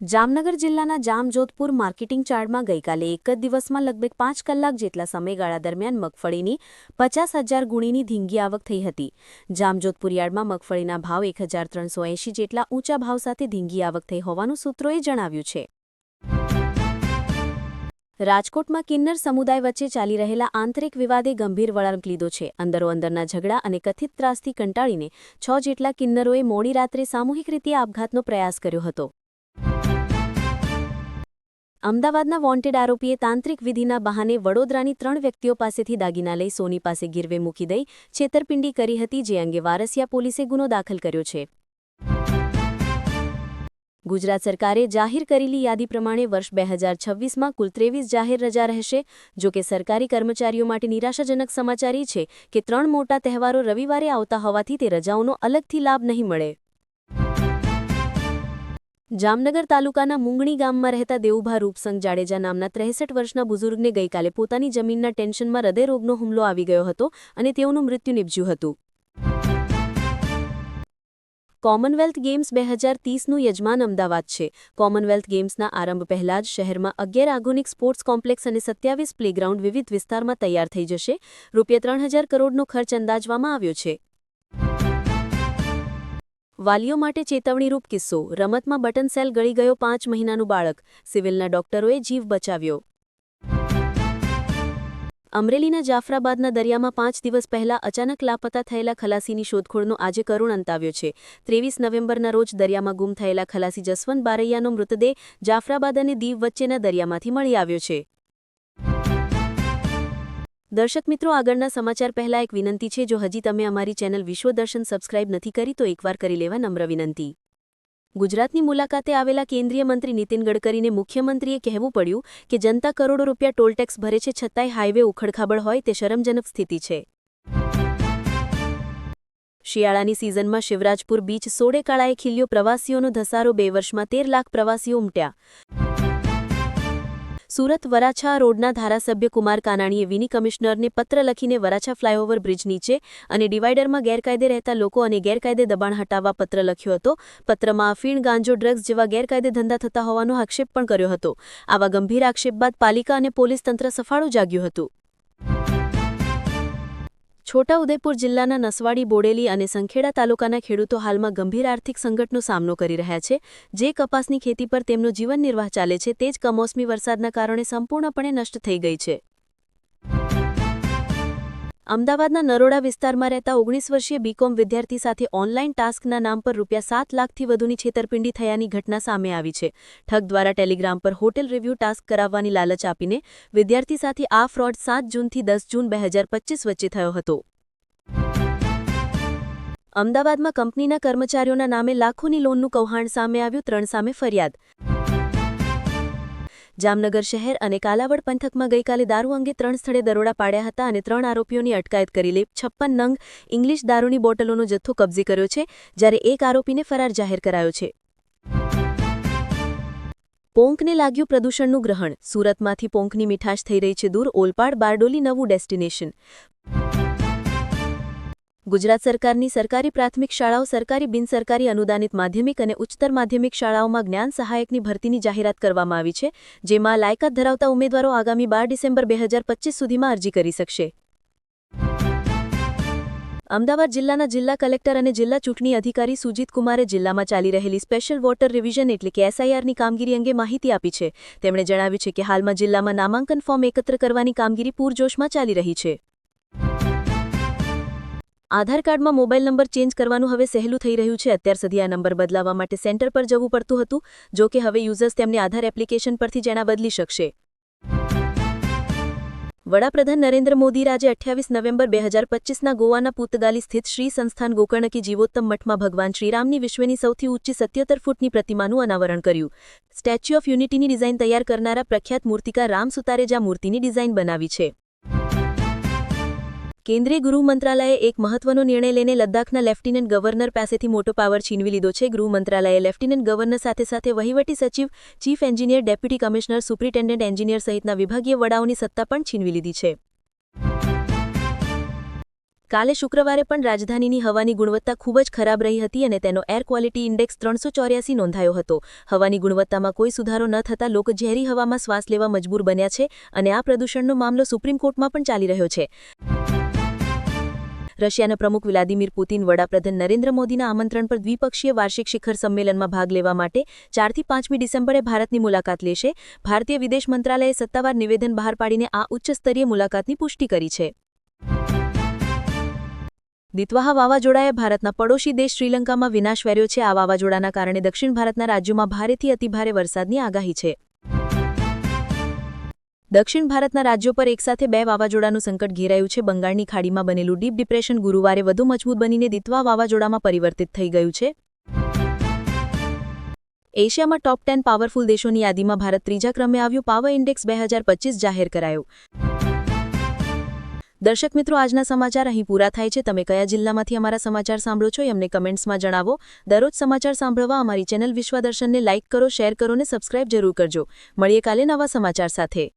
જામનગર જિલ્લાના જામજોધપુર માર્કેટિંગ ચાર્ડમાં ગઈકાલે એક જ દિવસમાં લગભગ પાંચ કલાક જેટલા સમયગાળા દરમિયાન મગફળીની પચાસ હજાર ગુણીની ધીંગી આવક થઈ હતી. જામજોધપુર યાર્ડમાં મગફળીના ભાવ એક હજાર ત્રણસો એંશી જેટલા ઊંચા ભાવ સાથે ધીંગી આવક થઈ હોવાનું સૂત્રોએ જણાવ્યું છે. રાજકોટમાં કિન્નર સમુદાય વચ્ચે ચાલી રહેલા આંતરિક વિવાદે ગંભીર વળાંક લીધો છે. અંદરોઅંદરના ઝઘડા અને કથિત ત્રાસથી કંટાળીને છ જેટલા કિન્નરોએ મોડી રાત્રે સામૂહિક રીતે આપઘાતનો પ્રયાસ કર્યો હતો. અમદાવાદના વોન્ટેડ આરોપીએ તાંત્રિક વિધિના બહાને વડોદરાની ત્રણ વ્યક્તિઓ પાસેથી દાગીના લઈ સોની પાસે ગીરવે મૂકી દઈ છેતરપિંડી કરી હતી, જે અંગે વારસિયા પોલીસે ગુનો દાખલ કર્યો છે. ગુજરાત સરકારે જાહેર કરેલી યાદી પ્રમાણે વર્ષ બે હજાર છવ્વીસમાં કુલ ત્રેવીસ જાહેર રજા રહેશે. જો કે સરકારી કર્મચારીઓ માટે નિરાશાજનક સમાચાર છે કે ત્રણ મોટા તહેવારો રવિવારે આવતા હોવાથી તે રજાઓનો અલગથી લાભ નહીં મળે. જામનગર તાલુકાના મુંગણી ગામમાં રહેતા દેવુભા રૂપસંગ જાડેજા નામના ત્રેસઠ વર્ષના બુઝુર્ગને ગઈકાલે પોતાની જમીનના ટેન્શનમાં હૃદયરોગનો હુમલો આવી ગયો હતો અને તેઓનું મૃત્યુ નિપજ્યું હતું. કોમનવેલ્થ ગેમ્સ બે હજાર ત્રીસનું યજમાન અમદાવાદ છે. કોમનવેલ્થ ગેમ્સના આરંભ પહેલા જ શહેરમાં અગિયાર આધુનિક સ્પોર્ટ્સ કોમ્પ્લેક્સ અને સત્યાવીસ પ્લેગ્રાઉન્ડ વિવિધ વિસ્તારમાં તૈયાર થઈ જશે. રૂપિયા ત્રણ કરોડનો ખર્ચ અંદાજવામાં આવ્યો છે. વાલીઓ માટે ચેતવણીરૂપ કિસ્સો. રમતમાં બટન સેલ ગળી ગયો પાંચ મહિનાનું બાળક. સિવિલના ડોક્ટરોએ જીવ બચાવ્યો. અમરેલીના જાફરાબાદના દરિયામાં પાંચ દિવસ પહેલા અચાનક લાપતા થયેલા ખલાસીની શોધખોળનો આજે કરુણ અંત આવ્યો છે. ત્રેવીસ નવેમ્બરના રોજ દરિયામાં ગુમ થયેલા ખલાસી જસવંત બારૈયાનો મૃતદેહ જાફરાબાદ અને દીવ વચ્ચેના દરિયામાંથી મળી આવ્યો છે. દર્શક મિત્રો, આગળના સમાચાર પહેલા એક વિનંતી છે. જો હજી તમે અમારી ચેનલ વિશ્વ દર્શન સબસ્ક્રાઇબ નથી કરી, તો એકવાર કરી લેવા નમ્ર વિનંતી. ગુજરાતની મુલાકાતે આવેલા કેન્દ્રીય મંત્રી નીતિન ગડકરીને મુખ્યમંત્રીએ કહેવું પડ્યું કે જનતા કરોડો રૂપિયા ટોલ ટેક્સ ભરે છે, છતાંય હાઇવે ઉખડખાબડ હોય તે શરમજનક સ્થિતિ છે. શિયાળાની સિઝનમાં શિવરાજપુર બીચ સોડે કાળાએ ખીલ્યો. પ્રવાસીઓનો ધસારો બે વર્ષમાં તેર લાખ પ્રવાસીઓ ઉમટ્યા. સુરત વરાછા રોડના ધારાસભ્ય કુમાર કાનાણીએ વિની કમિશનરને પત્ર લખીને વરાછા ફ્લાયઓવર બ્રિજ નીચે અને ડિવાઇડરમાં ગેરકાયદે રહેતા લોકો અને ગેરકાયદે દબાણ હટાવવા પત્ર લખ્યો હતો. પત્રમાં અફીણ ગાંજો, ડ્રગ્સ જેવા ગેરકાયદે ધંધા થતા હોવાનો આક્ષેપ પણ કર્યો હતો. આવા ગંભીર આક્ષેપ બાદ પાલિકા અને પોલીસ તંત્ર સફાળું જાગ્યું હતું. છોટાઉદેપુર જિલ્લાના નસવાડી, બોડેલી અને સંખેડા તાલુકાના ખેડૂતો હાલમાં ગંભીર આર્થિક સંકટનો સામનો કરી રહ્યા છે. જે કપાસની ખેતી પર તેમનો જીવન નિર્વાહ ચાલે છે, તે જ કમોસમી વરસાદના કારણે સંપૂર્ણપણે નષ્ટ થઈ ગઈ છે. અમદાવાદના નરોડા વિસ્તારમાં રહેતા ઓગણીસ વર્ષીય બીકોમ વિદ્યાર્થી સાથે ઓનલાઈન ટાસ્કના નામ પર રૂપિયા સાત લાખથી વધુની છેતરપિંડી થયાની ઘટના સામે આવી છે. ઠગ દ્વારા ટેલિગ્રામ પર હોટેલ રિવ્યૂ ટાસ્ક કરાવવાની લાલચ આપીને વિદ્યાર્થી સાથે આ ફ્રોડ સાત જૂનથી દસ જૂન બે વચ્ચે થયો હતો. અમદાવાદમાં કંપનીના કર્મચારીઓના નામે લાખોની લોનનું કૌહાણ સામે આવ્યું, ત્રણ સામે ફરિયાદ જામનગર શહેર અને કાલાવડ પંથકમાં ગઈકાલે દારૂ અંગે ત્રણ સ્થળે દરોડા પાડ્યા હતા અને ત્રણ આરોપીઓની અટકાયત કરી લે. છપ્પન નંગ ઇંગ્લિશ દારૂની બોટલોનો જથ્થો કબજે કર્યો છે, જ્યારે એક આરોપીને ફરાર જાહેર કરાયો છે. પોંકને લાગ્યું પ્રદૂષણનું ગ્રહણ. સુરતમાંથી પોંકની મીઠાશ થઈ રહી છે દૂર ઓલપાડ બારડોલી નવું ડેસ્ટિનેશન. ગુજરાત સરકારની સરકારી પ્રાથમિક શાળાઓ સરકારી બિનસરકારી અનુદાનિત માધ્યમિક અને ઉચ્ચતર માધ્યમિક શાળાઓમાં જ્ઞાન સહાયકની ભરતીની જાહેરાત કરવામાં આવી છે, જેમાં લાયકાત ધરાવતા ઉમેદવારો આગામી બાર ડિસેમ્બર બે સુધીમાં અરજી કરી શકશે. અમદાવાદ જિલ્લાના જિલ્લા કલેક્ટર અને જિલ્લા ચૂંટણી અધિકારી સુજીત કુમારે જિલ્લામાં ચાલી રહેલી સ્પેશિયલ વોટર રિવિઝન એટલે કે એસઆઈઆરની કામગીરી અંગે માહિતી આપી છે. તેમણે જણાવ્યું છે કે હાલમાં જિલ્લામાં નામાંકન ફોર્મ એકત્ર કરવાની કામગીરી પૂરજોશમાં ચાલી રહી છે. આધાર કાર્ડમાં મોબાઈલ નંબર ચેન્જ કરવાનું હવે સહેલું થઈ રહ્યું છે. અત્યાર સુધી આ નંબર બદલાવવા માટે સેન્ટર પર જવું પડતું હતું, જો કે હવે યુઝર્સ તેમને આધાર એપ્લિકેશન પરથી જેના બદલી શકશે. વડાપ્રધાન નરેન્દ્ર મોદી આજે અઠ્યાવીસ નવેમ્બર બે હજાર પચીસના ગોવાના પૂતગાલી સ્થિત શ્રી સંસ્થાન ગોકર્ણકી જીવોત્તમ મઠમાં ભગવાન શ્રીરામની વિશ્વની સૌથી ઊંચી સત્યોતર ફૂટની પ્રતિમાનું અનાવરણ કર્યું. સ્ટેચ્યુ ઓફ યુનિટીની ડિઝાઇન તૈયાર કરનારા પ્રખ્યાત મૂર્તિકાર રામ સુતારે જ મૂર્તિની ડિઝાઇન બનાવી છે. કેન્દ્રીય ગૃહ મંત્રાલયે એક મહત્વનો નિર્ણય લઈને લદ્દાખના લેફ્ટિનન્ટ ગવર્નર પાસેથી મોટો પાવર છીનવી લીધો છે. ગૃહ મંત્રાલયે લેફ્ટિનન્ટ ગવર્નર સાથે સાથે વહીવટી સચિવ, chief engineer, deputy commissioner, superintendent engineer સહિતના વિભાગીય વડાઓની સત્તા પણ છીનવી લીધી છે. કાલે શુક્રવારે પણ રાજધાનીની હવાની ગુણવત્તા ખૂબ જ ખરાબ રહી હતી અને તેનો એર ક્વોલિટી ઇન્ડેક્સ ત્રણસો ચોર્યાસી નોંધાયો હતો. હવાની ગુણવત્તામાં કોઈ સુધારો ન થતાં લોકો ઝેરી હવામાં શ્વાસ લેવા મજબૂર બન્યા છે અને આ પ્રદૂષણનો મામલો સુપ્રીમ કોર્ટમાં પણ ચાલી રહ્યો છે. રશિયાના પ્રમુખ વ્લાદિમીર પુતિન વડાપ્રધાન નરેન્દ્ર મોદીના આમંત્રણ પર દ્વિપક્ષીય વાર્ષિક શિખર સંમેલનમાં ભાગ લેવા માટે ચારથી પાંચમી ડિસેમ્બરે ભારતની મુલાકાત લેશે. ભારતીય વિદેશ મંત્રાલયે સત્તાવાર નિવેદન બહાર પાડીને આ ઉચ્ચસ્તરીય મુલાકાતની પુષ્ટિ કરી છે. દિત્વાહા વાવાઝોડાએ ભારતના પડોશી દેશ શ્રીલંકામાં વિનાશ વેર્યો છે. આ વાવાઝોડાના કારણે દક્ષિણ ભારતના રાજ્યોમાં ભારેથી અતિભારે વરસાદની આગાહી છે. દક્ષિણ ભારતના રાજ્યો પર એકસાથે બે વાવાઝોડાનું સંકટ ઘેરાયું છે. બંગાળની ખાડીમાં બનેલું ડીપ ડિપ્રેશન ગુરુવારે વધુ મજબૂત બનીને દિત્વા વાવાઝોડામાં પરિવર્તિત થઈ ગયું છે. એશિયામાં ટોપ ટેન પાવરફુલ દેશોની યાદીમાં ભારત ત્રીજા ક્રમે આવ્યું. પાવર ઇન્ડેક્સ બે જાહેર કરાયો. દર્શક મિત્રો, આજના સમાચાર અહીં પૂરા થાય છે. તમે કયા જિલ્લામાંથી અમારા સમાચાર સાંભળો છો એમને કમેન્ટ્સમાં જણાવો. દરરોજ સમાચાર સાંભળવા અમારી ચેનલ વિશ્વદર્શનને લાઇક કરો, શેર કરો ને સબસ્ક્રાઇબ જરૂર કરજો. મળીએ કાલે નવા સમાચાર સાથે.